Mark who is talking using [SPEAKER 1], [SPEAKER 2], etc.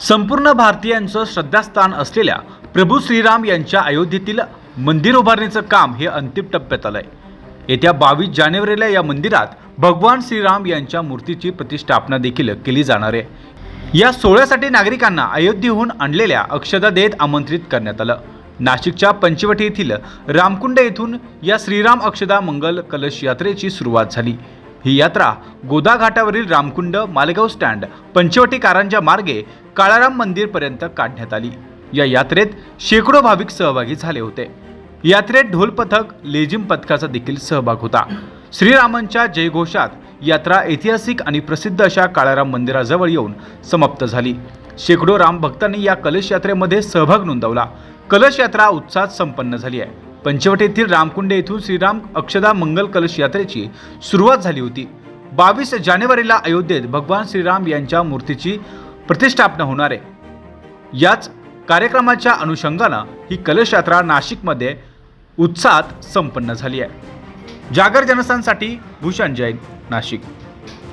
[SPEAKER 1] संपूर्ण भारतीयांचं श्रद्धास्थान असलेल्या प्रभू श्रीराम यांच्या अयोध्येतील मंदिर उभारणीचं काम हे अंतिम टप्प्यात आलंय. येत्या बावीस जानेवारीला या मंदिरात भगवान श्रीराम यांच्या मूर्तीची प्रतिष्ठापना देखील केली जाणार आहे. या सोहळ्यासाठी नागरिकांना अयोध्येहून आणलेल्या अक्षदा देत आमंत्रित करण्यात आलं. नाशिकच्या पंचवटी येथील रामकुंड येथून या श्रीराम अक्षदा मंगल कलश यात्रेची सुरुवात झाली. ही यात्रा गोदा घाटावरील रामकुंड मालेगाव स्टँड पंचवटी कारंजा मार्गे काळाराम मंदिरपर्यंत काढण्यात आली. या यात्रेत शेकडो भाविक सहभागी झाले होते. यात्रेत ढोल पथक लेझिम पथकाचा देखील सहभाग होता. श्रीरामांच्या जयघोषात यात्रा ऐतिहासिक आणि प्रसिद्ध अशा काळाराम मंदिराजवळ येऊन समाप्त झाली. शेकडो राम भक्तांनी या कलश यात्रेमध्ये सहभाग नोंदवला. कलश यात्रा उत्साहात संपन्न झाली आहे. पंचवट येथील रामकुंड येथून श्रीराम अक्षदा मंगल कलश यात्रेची सुरुवात झाली होती. बावीस जानेवारीला अयोध्येत भगवान श्रीराम यांच्या मूर्तीची प्रतिष्ठापना होणार आहे. याच कार्यक्रमाच्या अनुषंगानं ही कलश यात्रा नाशिकमध्ये उत्साहात संपन्न झाली आहे. जागर जनस्थानसाठी भूषण जैन नाशिक.